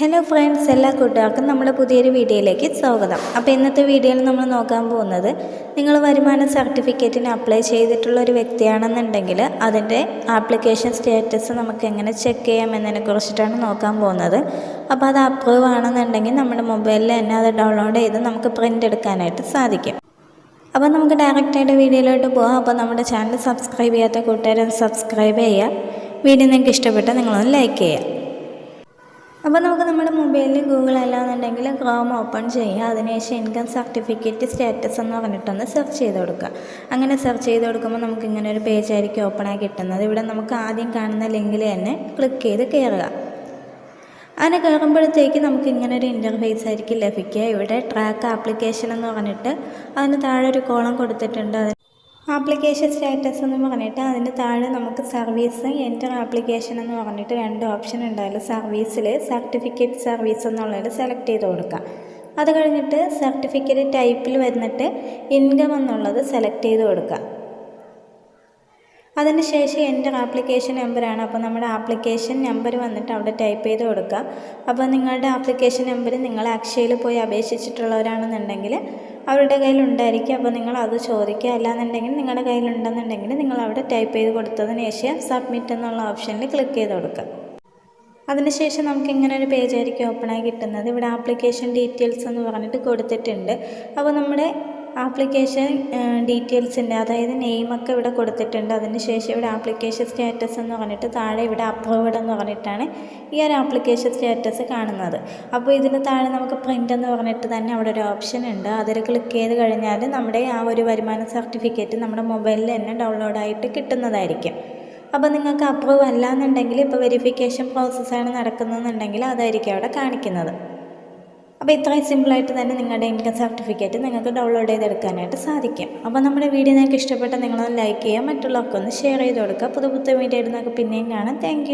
Hello friends എല്ലാ കൂട്ടുകാർക്കും നമ്മുടെ പുതിയൊരു വീഡിയോയിലേക്ക് സ്വാഗതം. അപ്പോൾ ഇന്നത്തെ വീഡിയോയിൽ നമ്മൾ നോക്കാൻ പോകുന്നത് നിങ്ങൾ വരുമാന സർട്ടിഫിക്കറ്റിന് അപ്ലൈ ചെയ്തിട്ടുള്ള ഒരു വ്യക്തിയാണെന്നുണ്ടെങ്കിൽ അതിന്റെ ആപ്ലിക്കേഷൻ സ്റ്റാറ്റസ് നമുക്ക് എങ്ങനെ ചെക്ക് ചെയ്യാം എന്നതിനെ കുറിച്ചിട്ടാണ് നോക്കാൻ പോകുന്നത്. അപ്പോൾ അത് അപ്രൂവ് ആണെന്നുണ്ടെങ്കിൽ നമ്മുടെ മൊബൈലിൽ തന്നെ അത് ഡൗൺലോഡ് ചെയ്ത് നമുക്ക് പ്രിന്റ് എടുക്കാനായിട്ട് സാധിക്കും. അപ്പോൾ നമുക്ക് ഡയറക്റ്റായിട്ട് വീഡിയോയിലോട്ട് പോകാം. അപ്പോൾ നമ്മുടെ ചാനൽ സബ്സ്ക്രൈബ് ചെയ്യാത്ത കൂട്ടുകാരെ സബ്സ്ക്രൈബ് ചെയ്യുക. വീഡിയോ നിങ്ങൾക്ക് ഇഷ്ടപ്പെട്ടാൽ നിങ്ങളൊന്ന് ലൈക്ക് ചെയ്യുക. അപ്പോൾ നമുക്ക് നമ്മുടെ മൊബൈലിൽ ഗൂഗിൾ അല്ലാന്നുണ്ടെങ്കിൽ ക്രോം ഓപ്പൺ ചെയ്യുക. അതിനുശേഷം ഇൻകം സർട്ടിഫിക്കറ്റ് സ്റ്റാറ്റസ് എന്ന് പറഞ്ഞിട്ടൊന്ന് സെർച്ച് ചെയ്ത് കൊടുക്കുക. അങ്ങനെ സെർച്ച് ചെയ്ത് കൊടുക്കുമ്പോൾ നമുക്ക് ഇങ്ങനെ ഒരു പേജ് ആയിരിക്കും ഓപ്പൺ ആയി കിട്ടുന്നത്. ഇവിടെ നമുക്ക് ആദ്യം കാണുന്ന ലിങ്കിൽ തന്നെ ക്ലിക്ക് ചെയ്ത് കയറുക. അങ്ങനെ കയറുമ്പോഴത്തേക്ക് നമുക്ക് ഇങ്ങനെ ഒരു ഇന്റർഫേസ് ആയിരിക്കും ലഭിക്കുക. ഇവിടെ ട്രാക്ക് ആപ്ലിക്കേഷൻ എന്ന് പറഞ്ഞിട്ട് അതിന് താഴെ ഒരു കോളം കൊടുത്തിട്ടുണ്ട്. ആപ്ലിക്കേഷൻ സ്റ്റാറ്റസ് എന്ന് പറഞ്ഞിട്ട് അതിന്റെ താഴെ നമുക്ക് സർവീസ് എന്റർ ആപ്ലിക്കേഷൻ എന്ന് പറഞ്ഞിട്ട് രണ്ട് ഓപ്ഷൻ ഉണ്ടായാലും സർവീസിൽ സർട്ടിഫിക്കറ്റ് സർവീസ് എന്നുള്ളതിൽ സെലക്ട് ചെയ്ത് കൊടുക്കുക അത് കഴിഞ്ഞിട്ട് സർട്ടിഫിക്കറ്റ് ടൈപ്പിൽ വന്നിട്ട് ഇൻകം എന്നുള്ളത് സെലക്ട് ചെയ്ത് കൊടുക്കുക അതിന് ശേഷം എന്റെ ആപ്ലിക്കേഷൻ നമ്പറാണ് അപ്പോൾ നമ്മുടെ ആപ്ലിക്കേഷൻ നമ്പർ വന്നിട്ട് അവിടെ ടൈപ്പ് ചെയ്ത് കൊടുക്കുക അപ്പോൾ നിങ്ങളുടെ ആപ്ലിക്കേഷൻ നമ്പർ നിങ്ങൾ അക്ഷയയിൽ പോയി അപേക്ഷിച്ചിട്ടുള്ളവരാണെന്നുണ്ടെങ്കിൽ അവരുടെ കയ്യിലുണ്ടായിരിക്കും. അപ്പോൾ നിങ്ങൾ അത് ചോദിക്കുക. അല്ലാന്നുണ്ടെങ്കിൽ നിങ്ങളുടെ കയ്യിലുണ്ടെന്നുണ്ടെങ്കിൽ നിങ്ങൾ അവിടെ ടൈപ്പ് ചെയ്ത് കൊടുത്തതിന് ശേഷം സബ്മിറ്റ് എന്നുള്ള ഓപ്ഷനിൽ ക്ലിക്ക് ചെയ്ത് കൊടുക്കുക. അതിനുശേഷം നമുക്ക് ഇങ്ങനെ ഒരു പേജ് ആയിരിക്കും ഓപ്പൺ ആയി കിട്ടുന്നത്. ഇവിടെ ആപ്ലിക്കേഷൻ ഡീറ്റെയിൽസ് എന്ന് പറഞ്ഞിട്ട് കൊടുത്തിട്ടുണ്ട്. അപ്പോൾ നമ്മുടെ ആപ്ലിക്കേഷൻ ഡീറ്റെയിൽസിന്റെ അതായത് നെയിമൊക്കെ ഇവിടെ കൊടുത്തിട്ടുണ്ട്. അതിന് ശേഷം ഇവിടെ ആപ്ലിക്കേഷൻ സ്റ്റാറ്റസ് എന്ന് പറഞ്ഞിട്ട് താഴെ ഇവിടെ അപ്രൂവഡ് എന്ന് പറഞ്ഞിട്ടാണ് ഈ ഒരു ആപ്ലിക്കേഷൻ സ്റ്റാറ്റസ് കാണുന്നത്. അപ്പോൾ ഇതിന് താഴെ നമുക്ക് പ്രിന്റ് എന്ന് പറഞ്ഞിട്ട് തന്നെ അവിടെ ഒരു ഓപ്ഷൻ ഉണ്ട്. അതിൽ ക്ലിക്ക് ചെയ്ത് കഴിഞ്ഞാൽ നമ്മുടെ ആ ഒരു വരുമാന സർട്ടിഫിക്കറ്റ് നമ്മുടെ മൊബൈലിൽ തന്നെ ഡൗൺലോഡായിട്ട് കിട്ടുന്നതായിരിക്കും. അപ്പോൾ നിങ്ങൾക്ക് അപ്രൂവ് അല്ല എന്നുണ്ടെങ്കിൽ ഇപ്പോൾ വെരിഫിക്കേഷൻ പ്രോസസ്സാണ് നടക്കുന്നതെന്നുണ്ടെങ്കിൽ അതായിരിക്കും അവിടെ കാണിക്കുന്നത്. അപ്പോൾ ഇത്രയും സിമ്പിളായിട്ട് തന്നെ നിങ്ങളുടെ ഇൻകം സർട്ടിഫിക്കറ്റ് നിങ്ങൾക്ക് ഡൗൺലോഡ് ചെയ്തെടുക്കാനായിട്ട് സാധിക്കും. അപ്പോൾ നമ്മുടെ വീഡിയോ നിങ്ങൾക്ക് ഇഷ്ടപ്പെട്ട നിങ്ങളൊന്ന് ലൈക്ക് ചെയ്യുക മറ്റുള്ളവർക്കൊന്ന് ഷെയർ ചെയ്ത് കൊടുക്കുക. പുതു പുതിയ വീഡിയോ ഇടുന്നൊക്കെ പിന്നെയും കാണാം. താങ്ക്